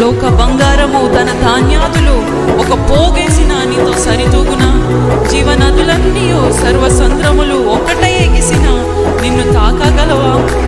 లోక బంగారము తన ధాన్యాదులు. ఒక పోగేసిన నీతో సరితూగునా? జీవనదులన్నీ